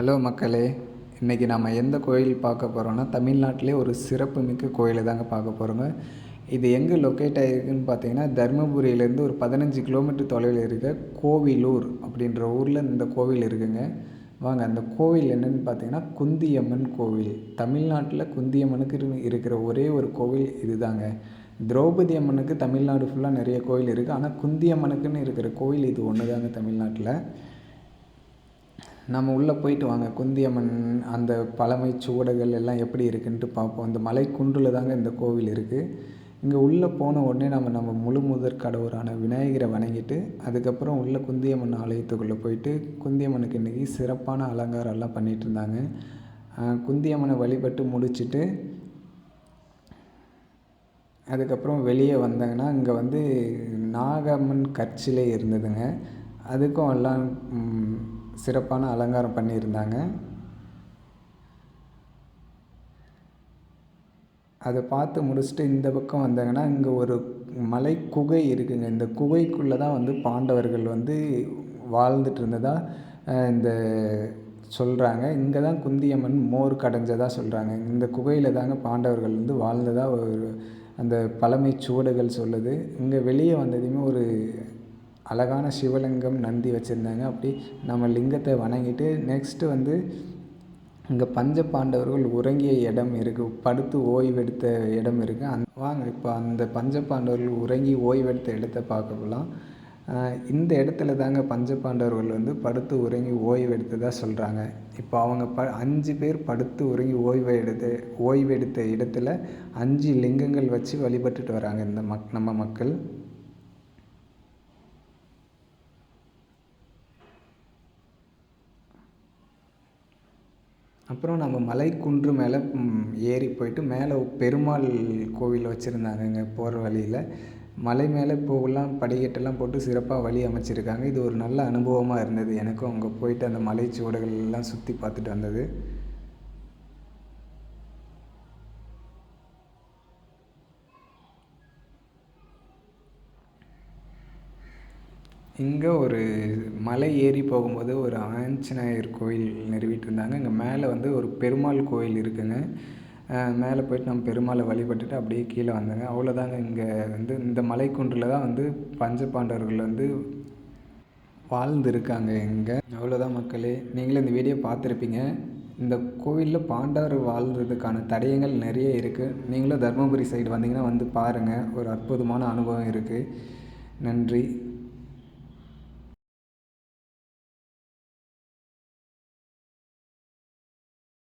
Hello மக்களே இன்றைக்கி நம்ம எந்த கோயில் பார்க்க போகிறோன்னா தமிழ்நாட்டிலே ஒரு சிறப்புமிக்க கோயிலை தாங்க பார்க்க போகிறோங்க இது எங்கே லொக்கேட் ஆகிருக்குன்னு பார்த்தீங்கன்னா தருமபுரியிலேருந்து ஒரு பதினஞ்சு கிலோமீட்டர் தொலைவில் இருக்க கோவிலூர் அப்படின்ற ஊரில் இந்த கோவில் இருக்குங்க. வாங்க அந்த கோவில் என்னென்னு பார்த்தீங்கன்னா குந்தியம்மன் கோவில். தமிழ்நாட்டில் குந்தியம்மனுக்கு இருக்கிற ஒரே ஒரு கோவில் இதுதாங்க. திரௌபதி அம்மனுக்கு தமிழ்நாடு ஃபுல்லாக நிறைய கோயில் இருக்குது ஆனால் குந்தியம்மனுக்குன்னு இருக்கிற கோவில் இது ஒன்று தாங்க தமிழ்நாட்டில். நம்ம உள்ளே போயிட்டு வாங்க. குந்தியம்மன் அந்த பழமை சுவடுகள் எல்லாம் எப்படி இருக்குன்ட்டு பார்ப்போம். இந்த மலை குன்றில் தாங்க இந்த கோவில் இருக்குது இங்கே உள்ளே போன உடனே நம்ம நம்ம முழு முதற் கடவுரான விநாயகரை வணங்கிட்டு அதுக்கப்புறம் உள்ளே குந்தியம்மன் ஆலயத்துக்குள்ளே போயிட்டு குந்தியம்மனுக்கு இன்றைக்கி சிறப்பான அலங்காரம்லாம் பண்ணிகிட்டு பண்ணிட்டு இருந்தாங்க. குந்தியம்மனை வழிபட்டு முடிச்சுட்டு அதுக்கப்புறம் வெளியே வந்தாங்கன்னா இங்கே வந்து நாகம்மன் கற்சிலை இருந்ததுங்க. அதுக்கும் எல்லாம் சிறப்பான அலங்காரம் பண்ணியிருந்தாங்க. அதை பார்த்து முடிச்சுட்டு இந்த பக்கம் வந்தாங்கன்னா இங்கே ஒரு மலை குகை இருக்குங்க. இந்த குகைக்குள்ளே தான் வந்து பாண்டவர்கள் வந்து வாழ்ந்துட்டு இருந்ததா இந்த சொல்கிறாங்க இங்கே தான் குந்தியம்மன் மோர் கடைஞ்சதாக சொல்கிறாங்க இந்த குகையில் தாங்க பாண்டவர்கள் வந்து வாழ்ந்ததாக ஒரு அந்த பழமை சுவடுகள் சொல்லுது. இங்கே வெளியே வந்ததுமே ஒரு அழகான சிவலிங்கம் நந்தி வச்சுருந்தாங்க. அப்படி நம்ம லிங்கத்தை வணங்கிட்டு நெக்ஸ்ட்டு வந்து இங்கே பஞ்ச பாண்டவர்கள் உறங்கிய இடம் இருக்குது படுத்து ஓய்வெடுத்த இடம் இருக்குது அந் வாங்க இப்போ அந்த பஞ்ச பாண்டவர்கள் உறங்கி ஓய்வெடுத்த இடத்த பார்க்கலாம் இந்த இடத்துல தாங்க பஞ்ச பாண்டவர்கள் வந்து படுத்து உறங்கி ஓய்வெடுத்ததாக சொல்கிறாங்க இப்போ அவங்க ப அஞ்சு பேர் படுத்து உறங்கி ஓய்வு எடுத்து ஓய்வெடுத்த இடத்துல அஞ்சு லிங்கங்கள் வச்சு வழிபட்டுட்டு வராங்க இந்த மக் நம்ம மக்கள். அப்புறம் நம்ம மலைக்குன்று மேலே ஏறி போயிட்டு மேலே பெருமாள் கோவில் வச்சுருந்தாங்க போகிற வழியில். மலை மேலே போகலாம் படிக்கட்டெல்லாம் போட்டு சிறப்பாக வழி அமைச்சிருக்காங்க. இது ஒரு நல்ல அனுபவமாக இருந்தது. எனக்கும் அங்கே போயிட்டு அந்த மலை சுவடுகள் எல்லாம் சுற்றி பார்த்துட்டு வந்தது. இங்கே ஒரு மலை ஏறி போகும்போது ஒரு ஆஞ்சநேயர் கோயில் நிறுவிட்டு இருந்தாங்க இங்கே மேலே வந்து ஒரு பெருமாள் கோயில் இருக்குங்க. மேலே போயிட்டு நம்ம பெருமாளை வழிபட்டுட்டு அப்படியே கீழே வந்தாங்க. அவ்வளோதாங்க இங்கே வந்து இந்த மலைக்குன்றில் தான் வந்து பஞ்ச பாண்டவர்கள் வந்து வாழ்ந்துருக்காங்க இங்கே. அவ்வளோதான் மக்களே. நீங்களும் இந்த வீடியோ பார்த்துருப்பீங்க. இந்த கோவிலில் பாண்டவர் வாழ்கிறதுக்கான தடயங்கள் நிறைய இருக்குது நீங்களும் தருமபுரி சைடு வந்தீங்கன்னா வந்து பாருங்கள் ஒரு அற்புதமான அனுபவம் இருக்குது நன்றி.